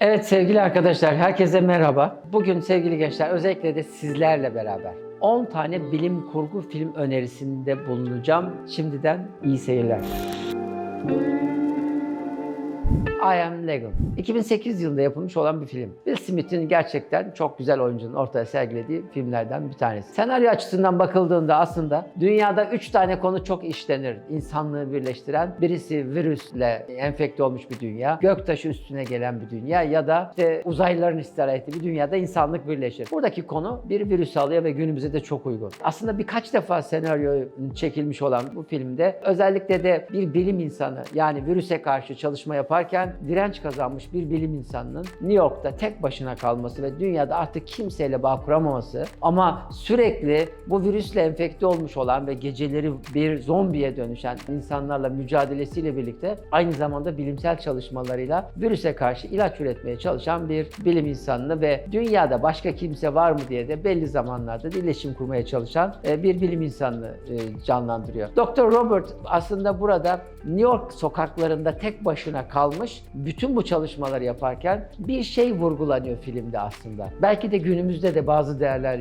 Evet sevgili arkadaşlar, herkese merhaba. Bugün sevgili gençler özellikle de sizlerle beraber 10 tane bilim kurgu film önerisinde bulunacağım. Şimdiden iyi seyirler. I Am Legon. 2008 yılında yapılmış olan bir film. Will Smith'in gerçekten çok güzel oyuncunun ortaya sergilediği filmlerden bir tanesi. Senaryo açısından bakıldığında aslında dünyada 3 tane konu çok işlenir. İnsanlığı birleştiren. Birisi virüsle enfekte olmuş bir dünya, göktaşı üstüne gelen bir dünya ya da işte uzaylıların istila ettiği bir dünyada insanlık birleşir. Buradaki konu bir virüs alıyor ve günümüze de çok uygun. Aslında birkaç defa senaryo çekilmiş olan bu filmde özellikle de bir bilim insanı yani virüse karşı çalışma yaparken direnç kazanmış bir bilim insanının New York'ta tek başına kalması ve dünyada artık kimseyle bağ kuramaması ama sürekli bu virüsle enfekte olmuş olan ve geceleri bir zombiye dönüşen insanlarla mücadelesiyle birlikte aynı zamanda bilimsel çalışmalarıyla virüse karşı ilaç üretmeye çalışan bir bilim insanını ve dünyada başka kimse var mı diye de belli zamanlarda da iletişim kurmaya çalışan e, bir bilim insanını e, canlandırıyor. Dr. Robert aslında burada New York sokaklarında tek başına kalmış bütün bu çalışmaları yaparken bir şey vurgulanıyor filmde aslında. Belki de günümüzde de bazı değerler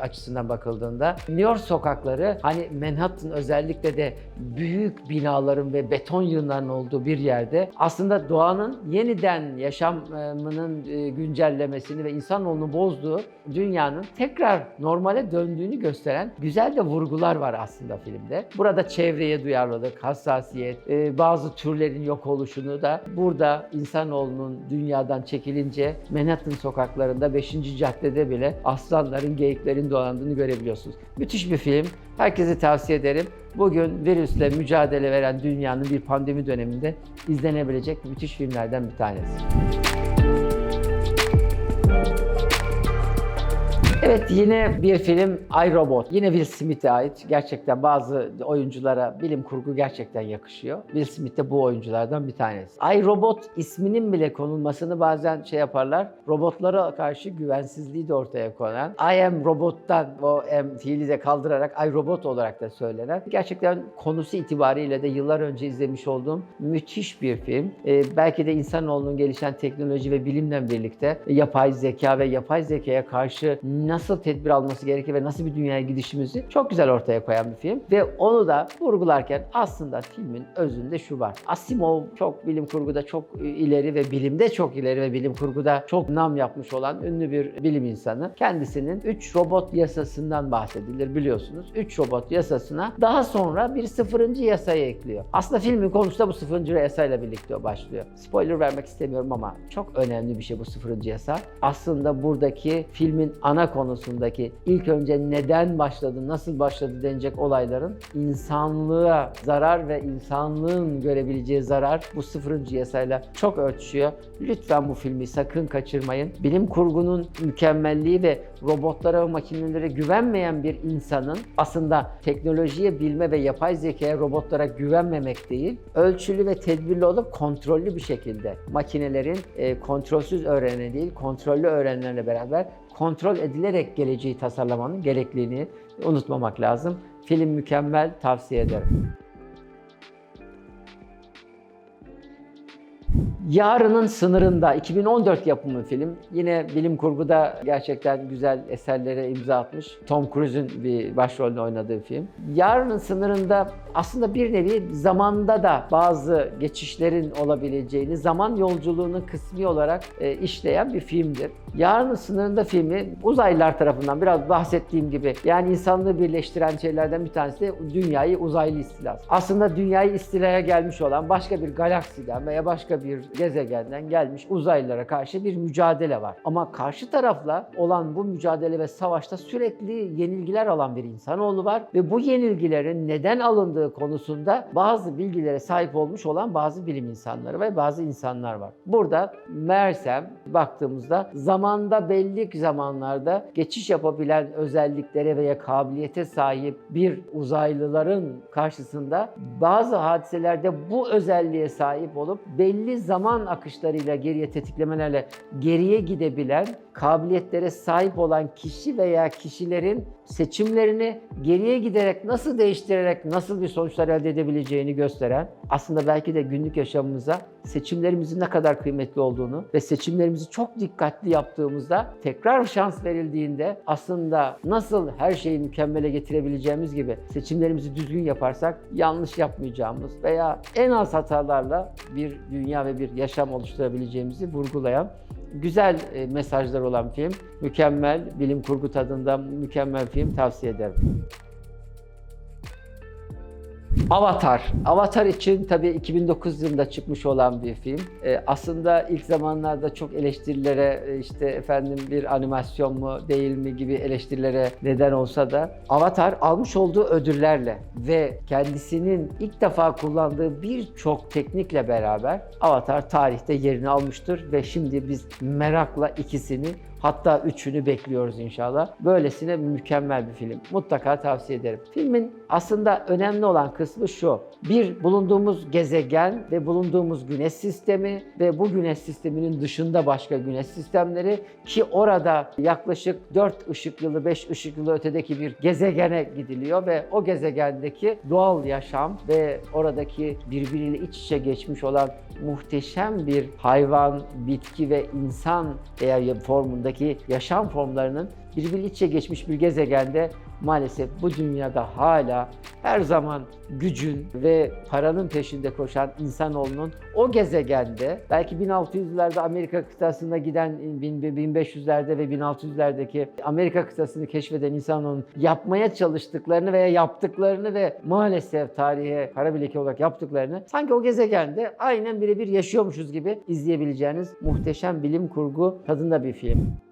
açısından bakıldığında New York sokakları hani Manhattan özellikle de büyük binaların ve beton yığınlarının olduğu bir yerde aslında doğanın yeniden yaşamının e, güncellemesini ve insanoğlunu bozduğu dünyanın tekrar normale döndüğünü gösteren güzel de vurgular var aslında filmde. Burada çevreye duyarlılık, hassasiyet, e, bazı türlerin yok oluşunu da burada insanoğlunun dünyadan çekilince Manhattan sokaklarında 5. caddede bile aslanların, geyiklerin dolandığını görebiliyorsunuz. Müthiş bir film. Herkese tavsiye ederim. Bugün virüsle mücadele veren dünyanın bir pandemi döneminde izlenebilecek müthiş filmlerden bir tanesi. Evet yine bir film I, Robot. Yine Will Smith'e ait. Gerçekten bazı oyunculara bilim kurgu gerçekten yakışıyor. Will Smith de bu oyunculardan bir tanesi. I, Robot isminin bile konulmasını bazen şey yaparlar. Robotlara karşı güvensizliği de ortaya konan. I am robot'tan o M fiili de kaldırarak I, Robot olarak da söylenen. Gerçekten konusu itibariyle de yıllar önce izlemiş olduğum müthiş bir film. Ee, belki de insanoğlunun gelişen teknoloji ve bilimle birlikte yapay zeka ve yapay zekaya karşı nasıl tedbir alması gerekir ve nasıl bir dünyaya gidişimizi çok güzel ortaya koyan bir film. Ve onu da vurgularken aslında filmin özünde şu var. Asimov çok bilim kurguda çok ileri ve bilimde çok ileri ve bilim kurguda çok nam yapmış olan ünlü bir bilim insanı. Kendisinin 3 robot yasasından bahsedilir biliyorsunuz. 3 robot yasasına daha sonra bir sıfırıncı yasayı ekliyor. Aslında filmin konusu da bu sıfırıncı yasayla birlikte başlıyor. Spoiler vermek istemiyorum ama çok önemli bir şey bu sıfırıncı yasa. Aslında buradaki filmin ana konusundaki ilk önce neden başladı, nasıl başladı denecek olayların insanlığa zarar ve insanlığın görebileceği zarar bu sıfırıncı yasayla çok örtüşüyor. Lütfen bu filmi sakın kaçırmayın. Bilim kurgunun mükemmelliği ve robotlara ve makinelere güvenmeyen bir insanın aslında teknolojiye, bilme ve yapay zekaya, robotlara güvenmemek değil, ölçülü ve tedbirli olup kontrollü bir şekilde makinelerin e, kontrolsüz öğrenen değil, kontrollü öğrenenlerle beraber kontrol edilerek geleceği tasarlamanın gerekliliğini unutmamak lazım. Film mükemmel, tavsiye ederim. Yarının Sınırında 2014 yapımı film. Yine bilim kurguda gerçekten güzel eserlere imza atmış. Tom Cruise'un bir başrolünü oynadığı film. Yarının Sınırında aslında bir nevi zamanda da bazı geçişlerin olabileceğini, zaman yolculuğunu kısmi olarak e, işleyen bir filmdir. Yarının Sınırında filmi uzaylılar tarafından biraz bahsettiğim gibi yani insanlığı birleştiren şeylerden bir tanesi de dünyayı uzaylı istilası. Aslında dünyayı istilaya gelmiş olan başka bir galaksiden veya başka bir gezegenden gelmiş uzaylılara karşı bir mücadele var. Ama karşı tarafla olan bu mücadele ve savaşta sürekli yenilgiler alan bir insanoğlu var ve bu yenilgilerin neden alındığı konusunda bazı bilgilere sahip olmuş olan bazı bilim insanları ve bazı insanlar var. Burada meğersem baktığımızda zamanda belli zamanlarda geçiş yapabilen özelliklere veya kabiliyete sahip bir uzaylıların karşısında bazı hadiselerde bu özelliğe sahip olup belli zaman akışlarıyla geriye tetiklemelerle geriye gidebilen kabiliyetlere sahip olan kişi veya kişilerin seçimlerini geriye giderek nasıl değiştirerek nasıl bir sonuçlar elde edebileceğini gösteren aslında belki de günlük yaşamımıza seçimlerimizin ne kadar kıymetli olduğunu ve seçimlerimizi çok dikkatli yaptığımızda tekrar şans verildiğinde aslında nasıl her şeyi mükemmele getirebileceğimiz gibi seçimlerimizi düzgün yaparsak yanlış yapmayacağımız veya en az hatalarla bir dünya ve bir yaşam oluşturabileceğimizi vurgulayan güzel e, mesajlar olan film. Mükemmel, bilim kurgu tadında mükemmel film tavsiye ederim. Avatar. Avatar için tabii 2009 yılında çıkmış olan bir film. Ee, aslında ilk zamanlarda çok eleştirilere e, işte efendim bir animasyon mu değil mi gibi eleştirilere neden olsa da Avatar almış olduğu ödüllerle ve kendisinin ilk defa kullandığı birçok teknikle beraber Avatar tarihte yerini almıştır ve şimdi biz merakla ikisini Hatta üçünü bekliyoruz inşallah. Böylesine mükemmel bir film. Mutlaka tavsiye ederim. Filmin aslında önemli olan kısmı şu. Bir, bulunduğumuz gezegen ve bulunduğumuz güneş sistemi ve bu güneş sisteminin dışında başka güneş sistemleri ki orada yaklaşık 4 ışık yılı, 5 ışık yılı ötedeki bir gezegene gidiliyor ve o gezegendeki doğal yaşam ve oradaki birbiriyle iç içe geçmiş olan muhteşem bir hayvan, bitki ve insan eğer formundaki yaşam formlarının birbiriyle iç içe geçmiş bir gezegende maalesef bu dünyada hala her zaman gücün ve paranın peşinde koşan insanoğlunun o gezegende belki 1600'lerde Amerika kıtasına giden 1500'lerde ve 1600'lerdeki Amerika kıtasını keşfeden insanoğlunun yapmaya çalıştıklarını veya yaptıklarını ve maalesef tarihe kara bileki olarak yaptıklarını sanki o gezegende aynen birebir yaşıyormuşuz gibi izleyebileceğiniz muhteşem bilim kurgu tadında bir film.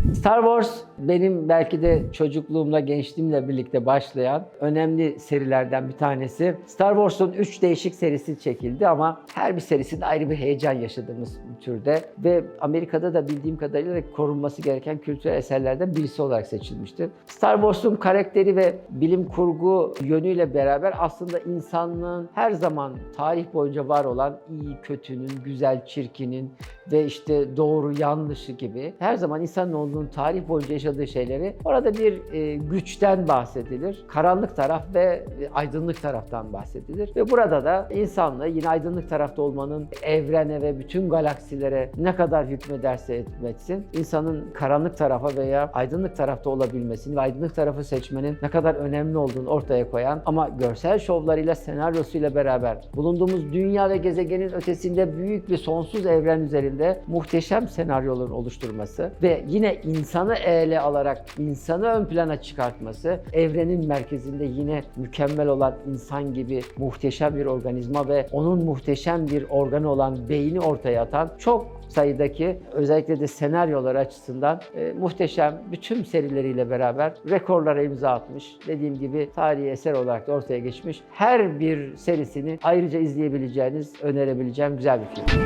Star Wars benim belki de çocukluğumla, gençliğimle birlikte başlayan önemli serilerden bir tanesi. Star Wars'un 3 değişik serisi çekildi ama her bir serisinde ayrı bir heyecan yaşadığımız bir türde ve Amerika'da da bildiğim kadarıyla korunması gereken kültürel eserlerden birisi olarak seçilmiştir. Star Wars'un karakteri ve bilim kurgu yönüyle beraber aslında insanlığın her zaman tarih boyunca var olan iyi, kötünün, güzel, çirkinin ve işte doğru, yanlışı gibi her zaman insanoğlunun tarih boyunca yaşadığı şeyleri orada bir e, güçten bahsedilir. Karanlık taraf ve e, aydınlık taraftan bahsedilir. Ve burada da insanlığı yine aydınlık tarafta olmanın evrene ve bütün galaksilere ne kadar hükmederse etmetsin, insanın karanlık tarafa veya aydınlık tarafta olabilmesini ve aydınlık tarafı seçmenin ne kadar önemli olduğunu ortaya koyan ama görsel şovlarıyla, senaryosuyla beraber bulunduğumuz dünya ve gezegenin ötesinde büyük bir sonsuz evren üzerinde muhteşem senaryoların oluşturması ve yine insanı ele alarak insanı ön plana çıkartması, evrenin merkezinde yine mükemmel olan insan gibi muhteşem bir organizma ve onun muhteşem bir organı olan beyni ortaya atan çok sayıdaki özellikle de senaryolar açısından e, muhteşem bütün serileriyle beraber rekorlara imza atmış. Dediğim gibi tarihi eser olarak da ortaya geçmiş. Her bir serisini ayrıca izleyebileceğiniz, önerebileceğim güzel bir film.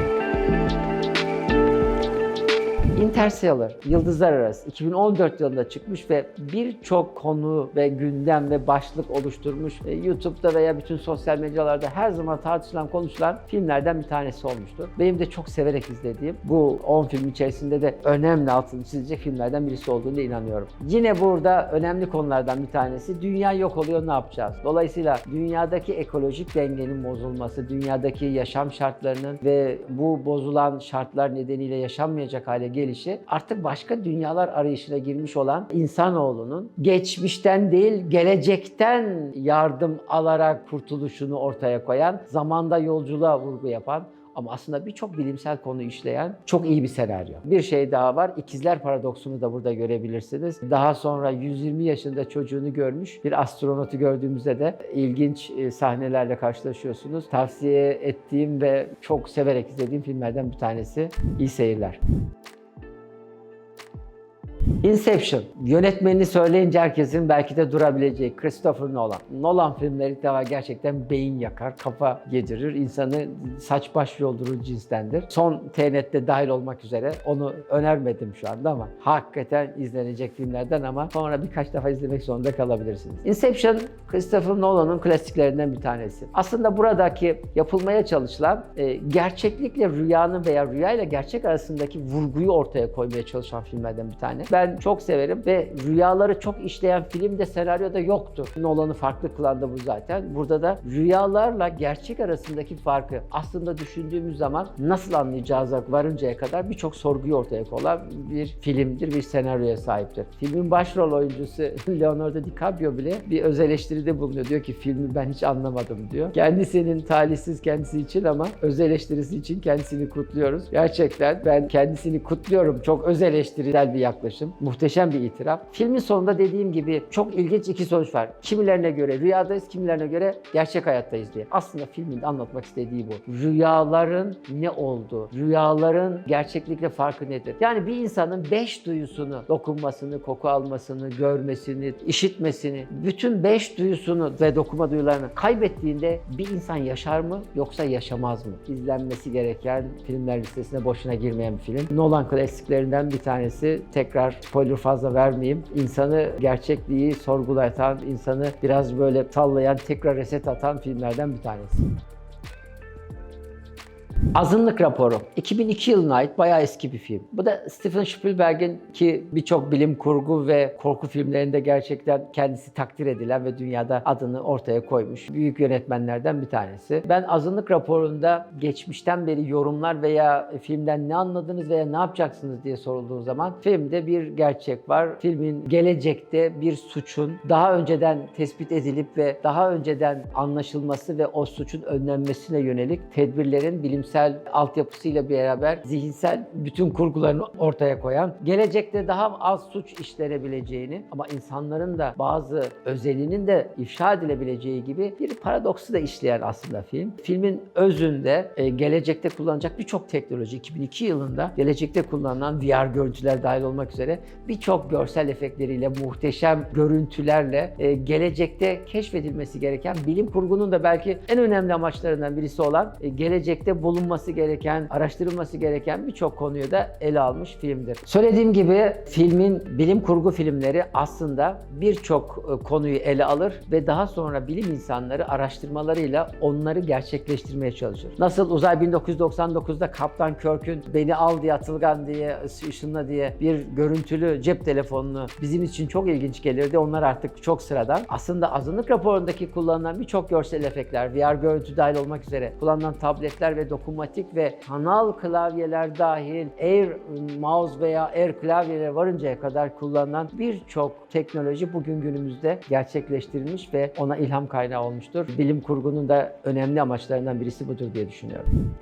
Interstellar, Yıldızlar Arası 2014 yılında çıkmış ve birçok konu ve gündem ve başlık oluşturmuş. E, YouTube'da veya bütün sosyal medyalarda her zaman tartışılan, konuşulan filmlerden bir tanesi olmuştu. Benim de çok severek izlediğim bu 10 film içerisinde de önemli altını çizilecek filmlerden birisi olduğunu inanıyorum. Yine burada önemli konulardan bir tanesi dünya yok oluyor ne yapacağız? Dolayısıyla dünyadaki ekolojik dengenin bozulması, dünyadaki yaşam şartlarının ve bu bozulan şartlar nedeniyle yaşanmayacak hale gelişi artık başka dünyalar arayışına girmiş olan insanoğlunun geçmişten değil gelecekten yardım alarak kurtuluşunu ortaya koyan, zamanda yolculuğa vurgu yapan ama aslında birçok bilimsel konu işleyen çok iyi bir senaryo. Bir şey daha var. İkizler paradoksunu da burada görebilirsiniz. Daha sonra 120 yaşında çocuğunu görmüş bir astronotu gördüğümüzde de ilginç e, sahnelerle karşılaşıyorsunuz. Tavsiye ettiğim ve çok severek izlediğim filmlerden bir tanesi. İyi seyirler. Inception. Yönetmenini söyleyince herkesin belki de durabileceği Christopher Nolan. Nolan filmleri defa gerçekten beyin yakar, kafa yedirir, insanı saç baş yoldurur cinstendir. Son TNT'de dahil olmak üzere onu önermedim şu anda ama hakikaten izlenecek filmlerden ama sonra birkaç defa izlemek zorunda kalabilirsiniz. Inception, Christopher Nolan'ın klasiklerinden bir tanesi. Aslında buradaki yapılmaya çalışılan e, gerçeklikle rüyanın veya rüya ile gerçek arasındaki vurguyu ortaya koymaya çalışan filmlerden bir tane. Ben çok severim ve rüyaları çok işleyen film de senaryoda yoktu. Nolan'ı farklı kılan da bu zaten. Burada da rüyalarla gerçek arasındaki farkı aslında düşündüğümüz zaman nasıl anlayacağız varıncaya kadar birçok sorguyu ortaya koyan bir filmdir, bir senaryoya sahiptir. Filmin başrol oyuncusu Leonardo DiCaprio bile bir öz eleştiride bulunuyor. Diyor ki filmi ben hiç anlamadım diyor. Kendisinin talihsiz kendisi için ama öz eleştirisi için kendisini kutluyoruz. Gerçekten ben kendisini kutluyorum. Çok öz eleştirel bir yaklaşım. Muhteşem bir itiraf. Filmin sonunda dediğim gibi çok ilginç iki sonuç var. Kimilerine göre rüyadayız, kimilerine göre gerçek hayattayız diye. Aslında filmin anlatmak istediği bu. Rüyaların ne oldu? Rüyaların gerçeklikle farkı nedir? Yani bir insanın beş duyusunu, dokunmasını, koku almasını, görmesini, işitmesini, bütün beş duyusunu ve dokuma duyularını kaybettiğinde bir insan yaşar mı yoksa yaşamaz mı? İzlenmesi gereken filmler listesine boşuna girmeyen bir film. Nolan klasiklerinden bir tanesi. Tekrar spoiler fazla vermeyeyim. İnsanı gerçekliği sorgulatan, insanı biraz böyle sallayan, tekrar reset atan filmlerden bir tanesi. Azınlık Raporu. 2002 yılına ait bayağı eski bir film. Bu da Steven Spielberg'in ki birçok bilim kurgu ve korku filmlerinde gerçekten kendisi takdir edilen ve dünyada adını ortaya koymuş büyük yönetmenlerden bir tanesi. Ben Azınlık Raporu'nda geçmişten beri yorumlar veya filmden ne anladınız veya ne yapacaksınız diye sorulduğu zaman filmde bir gerçek var. Filmin gelecekte bir suçun daha önceden tespit edilip ve daha önceden anlaşılması ve o suçun önlenmesine yönelik tedbirlerin bilimsel altyapısıyla beraber zihinsel bütün kurgularını ortaya koyan, gelecekte daha az suç işlenebileceğini ama insanların da bazı özelinin de ifşa edilebileceği gibi bir paradoksu da işleyen aslında film. Filmin özünde e, gelecekte kullanacak birçok teknoloji 2002 yılında gelecekte kullanılan VR görüntüler dahil olmak üzere birçok görsel efektleriyle, muhteşem görüntülerle e, gelecekte keşfedilmesi gereken bilim kurgunun da belki en önemli amaçlarından birisi olan e, gelecekte bulunması gereken, araştırılması gereken birçok konuyu da ele almış filmdir. Söylediğim gibi filmin bilim kurgu filmleri aslında birçok e, konuyu ele alır ve daha sonra bilim insanları araştırmalarıyla onları gerçekleştirmeye çalışır. Nasıl uzay 1999'da Kaptan Kirk'ün beni al diye atılgan diye ışınla diye bir görüntülü cep telefonunu bizim için çok ilginç gelirdi. Onlar artık çok sıradan. Aslında azınlık raporundaki kullanılan birçok görsel efektler, VR görüntü dahil olmak üzere kullanılan tabletler ve dokunmatik ve sanal klavyeler dahil Air mouse veya Air klavyeleri varıncaya kadar kullanılan birçok teknoloji bugün günümüzde gerçekleştirilmiş ve ona ilham kaynağı olmuştur. Bilim kurgunun da önemli amaçlarından birisi budur diye düşünüyorum.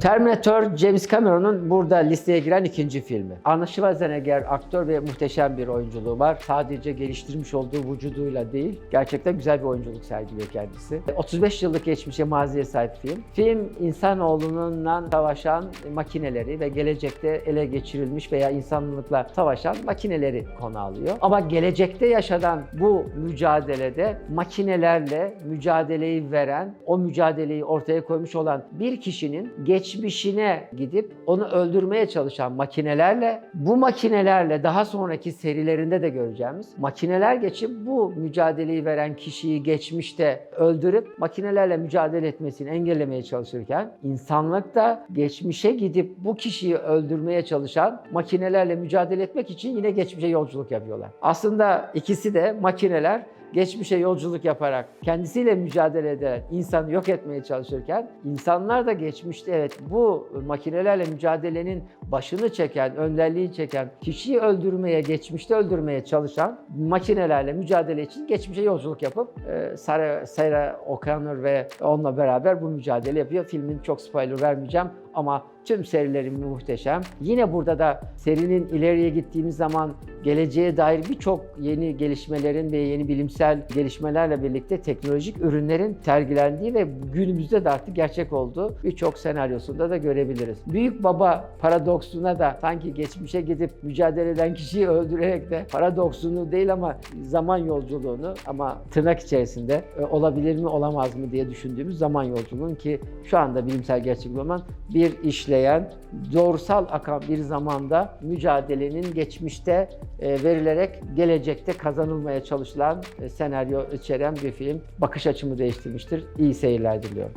Terminator James Cameron'un burada listeye giren ikinci filmi. Arnold Schwarzenegger aktör ve muhteşem bir oyunculuğu var. Sadece geliştirmiş olduğu vücuduyla değil, gerçekten güzel bir oyunculuk sergiliyor kendisi. 35 yıllık geçmişe maziye sahip film. Film insanoğlundan savaşan makineleri ve gelecekte ele geçirilmiş veya insanlıkla savaşan makineleri konu alıyor. Ama gelecekte yaşanan bu mücadelede makinelerle mücadeleyi veren, o mücadeleyi ortaya koymuş olan bir kişinin geçmişine gidip onu öldürmeye çalışan makinelerle bu makinelerle daha sonraki serilerinde de göreceğimiz makineler geçip bu mücadeleyi veren kişiyi geçmişte öldürüp makinelerle mücadele etmesini engellemeye çalışırken insanlık da geçmişe gidip bu kişiyi öldürmeye çalışan makinelerle mücadele etmek için yine geçmişe yolculuk yapıyorlar. Aslında ikisi de makineler geçmişe yolculuk yaparak kendisiyle mücadele ederek insanı yok etmeye çalışırken insanlar da geçmişte evet bu makinelerle mücadelenin başını çeken, önderliği çeken, kişiyi öldürmeye, geçmişte öldürmeye çalışan makinelerle mücadele için geçmişe yolculuk yapıp e, Sarah, Sarah O'Connor ve onunla beraber bu mücadele yapıyor. Filmin çok spoiler vermeyeceğim ama tüm serileri muhteşem. Yine burada da serinin ileriye gittiğimiz zaman geleceğe dair birçok yeni gelişmelerin ve yeni bilimsel gelişmelerle birlikte teknolojik ürünlerin sergilendiği ve günümüzde de artık gerçek olduğu birçok senaryosunda da görebiliriz. Büyük baba paradoksuna da sanki geçmişe gidip mücadele eden kişiyi öldürerek de paradoksunu değil ama zaman yolculuğunu ama tırnak içerisinde e, olabilir mi olamaz mı diye düşündüğümüz zaman yolculuğun ki şu anda bilimsel gerçeklik olan bir işleyen, doğrusal akan bir zamanda mücadelenin geçmişte e, verilerek gelecekte kazanılmaya çalışılan e, senaryo içeren bir film. Bakış açımı değiştirmiştir. İyi seyirler diliyorum.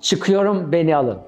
Çıkıyorum beni alın.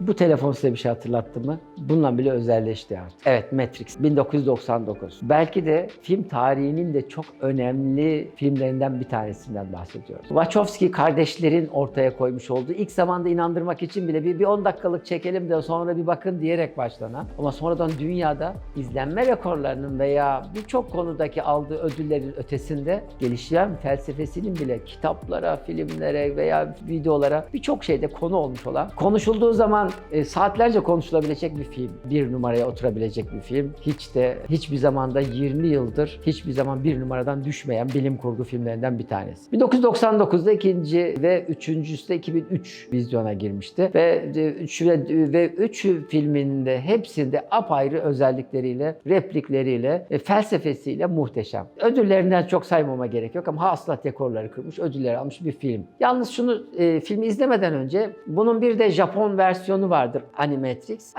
Bu telefon size bir şey hatırlattı mı? Bununla bile özelleşti artık. Evet Matrix 1999. Belki de film tarihinin de çok önemli filmlerinden bir tanesinden bahsediyoruz. Wachowski kardeşlerin ortaya koymuş olduğu ilk zamanda inandırmak için bile bir, bir 10 dakikalık çekelim de sonra bir bakın diyerek başlanan ama sonradan dünyada izlenme rekorlarının veya birçok konudaki aldığı ödüllerin ötesinde gelişen felsefesinin bile kitaplara, filmlere veya videolara birçok şeyde konu olmuş olan, konuşulduğu zaman e, saatlerce konuşulabilecek bir film. Bir numaraya oturabilecek bir film. Hiç de hiçbir zamanda 20 yıldır hiçbir zaman bir numaradan düşmeyen bilim kurgu filmlerinden bir tanesi. 1999'da ikinci ve üçüncüsü de 2003 vizyona girmişti ve e, üç ve, ve üç filminde hepsinde apayrı özellikleriyle, replikleriyle, e, felsefesiyle muhteşem. Ödüllerinden çok saymama gerek yok ama hasılat rekorları kırmış, ödüller almış bir film. Yalnız şunu e, filmi izlemeden önce bunun bir de Japon versiyonu vardır Animatrix.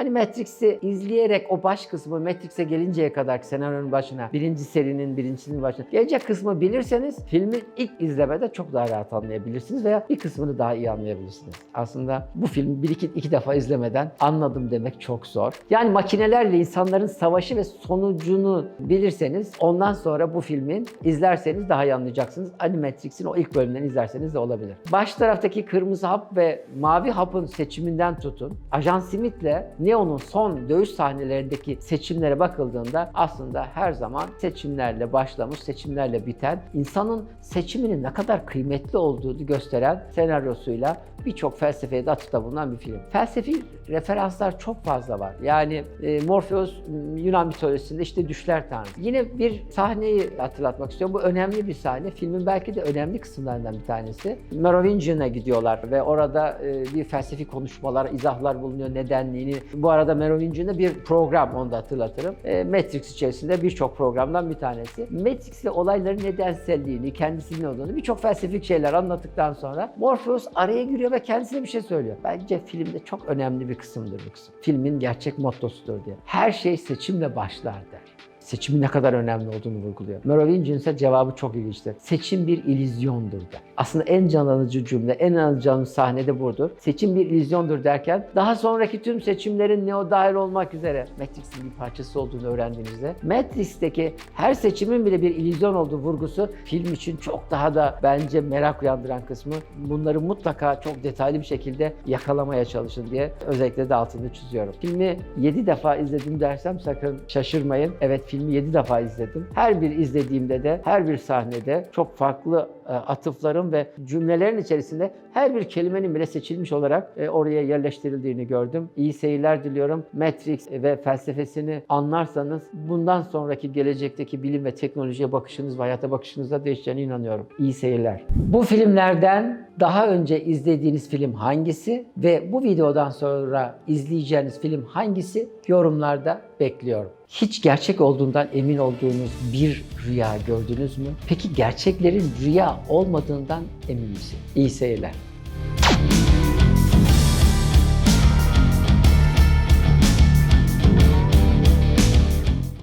Animatrix'i izleyerek o baş kısmı Matrix'e gelinceye kadar senaryonun başına, birinci serinin birincisinin başına gelecek kısmı bilirseniz filmi ilk izlemede çok daha rahat anlayabilirsiniz veya bir kısmını daha iyi anlayabilirsiniz. Aslında bu filmi bir iki, iki defa izlemeden anladım demek çok zor. Yani makinelerle insanların savaşı ve sonucunu bilirseniz ondan sonra bu filmin izlerseniz daha iyi anlayacaksınız. Animatrix'in o ilk bölümlerini izlerseniz de olabilir. Baş taraftaki kırmızı hap ve mavi hapın seçiminden tutun. Ajan Smith'le Neo'nun son dövüş sahnelerindeki seçimlere bakıldığında aslında her zaman seçimlerle başlamış, seçimlerle biten, insanın seçiminin ne kadar kıymetli olduğunu gösteren senaryosuyla birçok felsefeye de atıfta bulunan bir film. Felsefi referanslar çok fazla var. Yani e, Morpheus Yunan mitolojisinde işte düşler tanrısı. Yine bir sahneyi hatırlatmak istiyorum. Bu önemli bir sahne. Filmin belki de önemli kısımlarından bir tanesi. Merovingian'a gidiyorlar ve orada e, bir felsefi konuşmalar, izahlar bulunuyor nedenliğini. Bu arada Merovingian'da bir program onu da hatırlatırım. E, Matrix içerisinde birçok programdan bir tanesi. Matrix'le olayların nedenselliğini, kendisinin olduğunu birçok felsefik şeyler anlattıktan sonra Morpheus araya giriyor ve kendisine bir şey söylüyor. Bence filmde çok önemli bir kısımdır bu kısım. Filmin gerçek mottosudur diye. Her şey seçimle başlar der seçimin ne kadar önemli olduğunu vurguluyor. Merovingian ise cevabı çok ilginçtir. Seçim bir illüzyondur der. Aslında en can cümle, en alıcı sahne de budur. Seçim bir illüzyondur derken daha sonraki tüm seçimlerin Neo dahil olmak üzere Matrix'in bir parçası olduğunu öğrendiğinizde Matrix'teki her seçimin bile bir illüzyon olduğu vurgusu film için çok daha da bence merak uyandıran kısmı. Bunları mutlaka çok detaylı bir şekilde yakalamaya çalışın diye özellikle de altını çiziyorum. Filmi 7 defa izledim dersem sakın şaşırmayın. Evet filmi 7 defa izledim. Her bir izlediğimde de her bir sahnede çok farklı e, atıfların ve cümlelerin içerisinde her bir kelimenin bile seçilmiş olarak e, oraya yerleştirildiğini gördüm. İyi seyirler diliyorum. Matrix ve felsefesini anlarsanız bundan sonraki gelecekteki bilim ve teknolojiye bakışınız ve hayata bakışınızda değişeceğine inanıyorum. İyi seyirler. Bu filmlerden daha önce izlediğiniz film hangisi ve bu videodan sonra izleyeceğiniz film hangisi yorumlarda bekliyorum. Hiç gerçek olduğundan emin olduğunuz bir rüya gördünüz mü? Peki gerçeklerin rüya olmadığından emin misin? İyi seyirler.